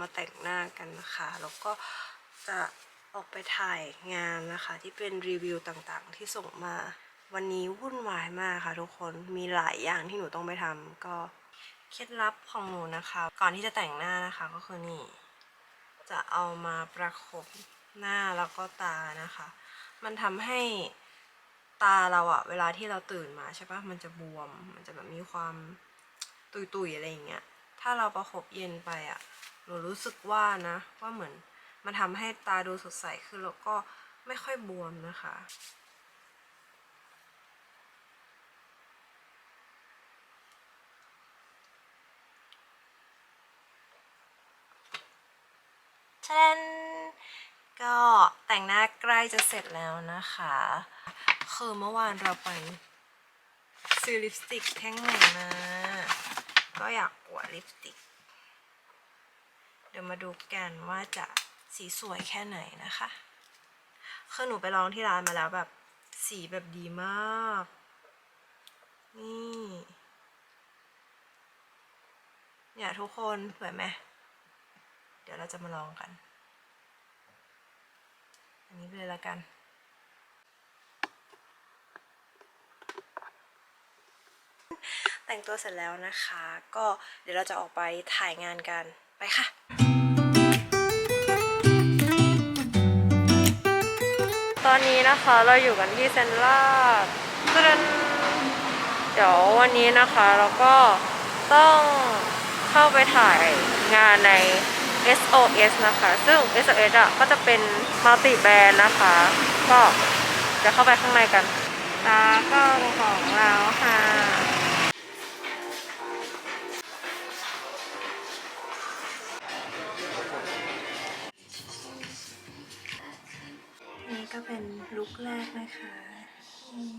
มาแต่งหน้ากันนะคะแล้วก็จะออกไปถ่ายงานนะคะ ที่เป็นรีวิวต่างๆ ที่ส่งมาวันนี้วุ่นวายมากค่ะทุกคนมีหลายอย่างที่หนูต้องไปทำก็เคล็ดลับของหนูนะคะ ก่อนที่จะแต่งหน้านะคะก็คือนี่ จะเอามาประคบหน้าแล้วก็ตานะคะ มันทำให้ตาเราอะเวลาที่เราตื่นมาใช่ปะมันจะบวม มันจะแบบมีความตุยๆอะไรอย่างเงี้ย ถ้าเราประคบเย็นไปอะ หนูรู้สึกว่านะ ว่าเหมือนมันทำให้ตาดูสดใสขึ้นแล้วก็ไม่ค่อยบวมนะคะเช่นก็แต่งหน้าใกล้จะเสร็จแล้วนะคะ คือเมื่อวานเราไปซื้อลิปสติกแท่งใหม่มา ก็อยากอวดลิปสติก ดี๋ยวมาดูกันว่าจะสีสวยแค่ไหนนะคะคือหนูไปลองที่ร้านมาแล้วแบบสีแบบดีมาก นี่เนี่ยทุกคนสวยไหมเดี๋ยวเราจะมาลองกัน อันนี้ไปเลยละกันแต่งตัวเสร็จแล้วนะคะ ก็เดี๋ยวเราจะออกไปถ่ายงานกัน ไปค่ะ ตอนนี้นะคะเราอยู่กันที่เซนรัลตรึนเดี๋ยววันนี้นะคะเราก็ต้องเข้าไปถ่ายงานใน SOS นะคะ ซึ่ง SOS อะก็จะเป็นมัลติแบรนด์นะคะ ก็จะเข้าไปข้างในกันตากล้องของเราค่ะ ก็เป็นลุคแรกนะคะนี่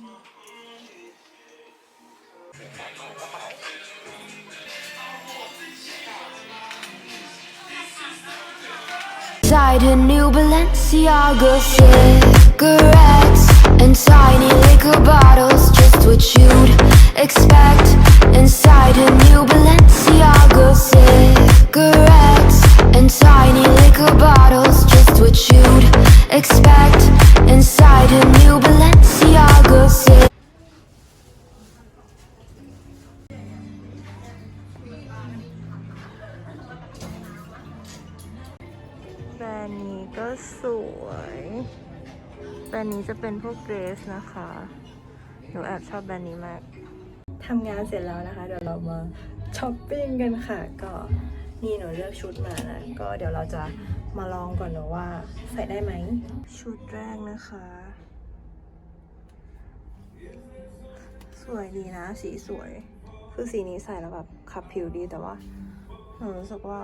Inside her new Balenciaga cigarettes and tiny liquor bottles, just what you'd expect. Inside her new Balenciaga Inside her new Balenciaga cigarettes. แบรนด์นี้ก็สวย แบรนด์นี้จะเป็นพวกเดรสนะคะ หนูแอบชอบแบรนด์นี้มากทำงานเสร็จแล้วนะคะ เดี๋ยวเรามาช้อปปิ้งกันค่ะ ก็นี่หนูเลือกชุดมานะ ก็เดี๋ยวเราจะ มาลองก่อนเนะว่า ใส่ได้ไหม ชุดแรกนะคะ สวยดีนะ สีสวย คือสีนี้ใส่แล้วแบบขับผิวดีแต่ว่าหนูรู้สึกว่า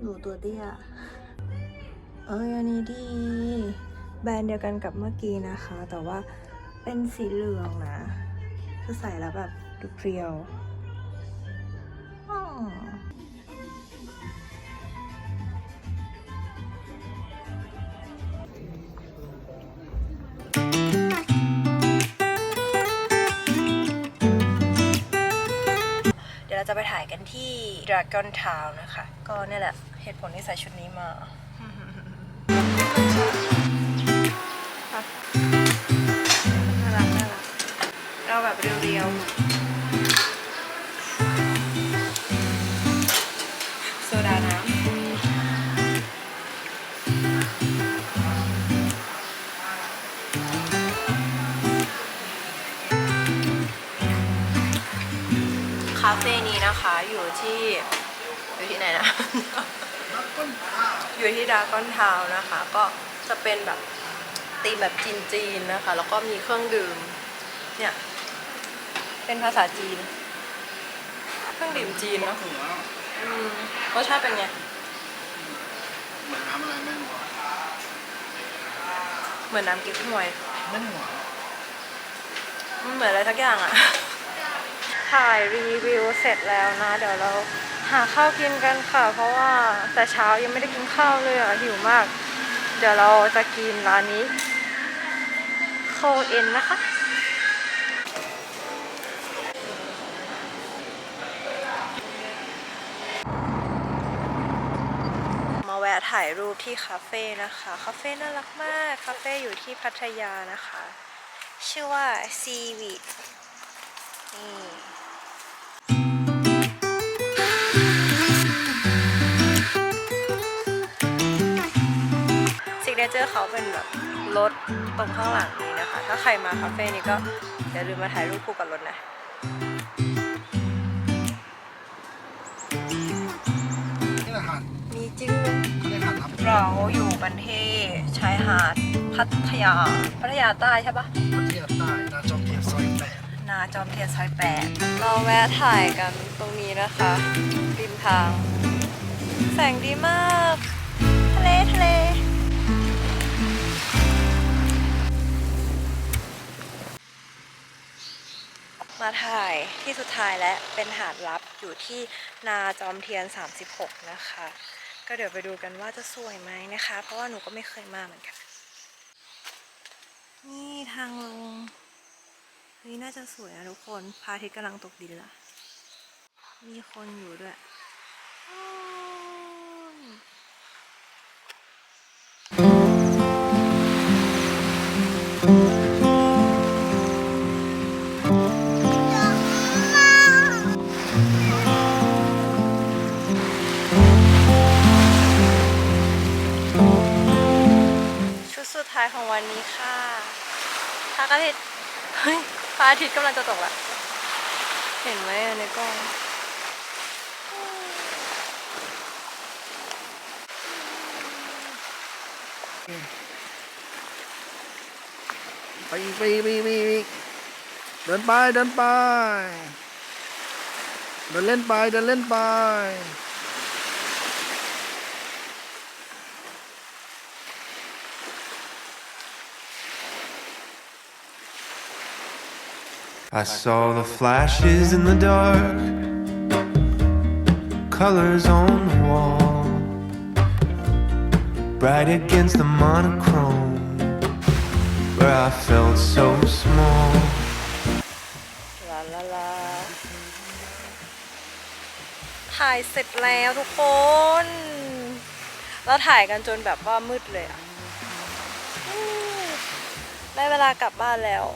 หนูตัวเตี้ยเอ้ยอันนี้ดี แบรนด์เดียวกันกับเมื่อกี้นะคะ แต่ว่าเป็นสีเหลืองนะคือใส่แล้วแบบดูเพรียว จะไปถ่ายกันที่ Dragon Town นะคะ ก็เนี่ยแหละเหตุผลที่ใส่ชุดนี้มาน่ารักน่ารักเราแบบเรียวๆาเฟ่นี้นะคะอยู่ที่อยู่ที่ไหนนะ อยู่ที่ดากอนทาวนะคะ ก็จะเป็นแบบธีมแบบจีนๆนะคะ แล้วก็มีเครื่องดื่มเนี่ยเป็นภาษาจีน เครื่องดื่มจีนเนาะอืมรสชาติเป็นไง เหมือนน้ำอะไรไม่หัวเหมือนน้ำกิ๊กฮวยไม่หัวมันเหมือนอะไรสักอย่างอะ ถ่ายรีวิวเสร็จแล้วนะ เดี๋ยวเราหาข้าวกินกันค่ะ เพราะว่าแต่เช้ายังไม่ได้กินข้าวเลยอะหิวมาก เดี๋ยวเราจะกินร้านนี้โคเอ็นนะคะมาแวะถ่ายรูปที่คาเฟ่นะคะ คาเฟ่น่ารักมาก คาเฟ่อยู่ที่พัทยานะคะ ชื่อว่าซีวีนี่ เจอร์เขาเป็นแบบรถตรงข้างหลังนี้นะคะ ถ้าใครมาคาเฟ่นี้ก็อย่าลืมมาถ่ายรูปคู่กับรถนะนี่แหละหาดมีจริงเลยเขาเรียกหาดลับเราอยู่กันที่ชายหาดพัทยา พัทยาใต้ใช่ปะพัทยาใต้นาจอมเทียนซอยแปดนาจอมเทียนซอยแปดเราแวะถ่ายกันตรงนี้นะคะริมทาง แสงดีมาก มาถ่ายที่สุดท้ายและเป็นหาดลับอยู่ที่นาจอมเทียน 36 นะคะ ก็เดี๋ยวไปดูกันว่าจะสวยไหมนะคะ เพราะว่าหนูก็ไม่เคยมาเหมือนกัน นี่ทางลงเฮ้ยน่าจะสวยนะทุกคนพระอาทิตย์กำลังตกดินละมีคนอยู่ด้วย สุดท้ายของวันนี้ค่ะพระอาทิตย์เฮ้ยพระอาทิตย์กำลังจะตกละเห็นไหมในกล้องไปอีกไปอีกไปอีกไปอีกเดินไปเดินไป เดินเล่นไปเดินเล่นไป I saw the flashes in the dark, colors on the wall, bright against the monochrome, where I felt so small. ลาลาลาถ่ายเสร็จแล้วทุกคน เราถ่ายกันจนแบบว่ามืดเลยอะได้เวลากลับบ้านแล้ว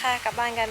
ค่ะกลับบ้านกัน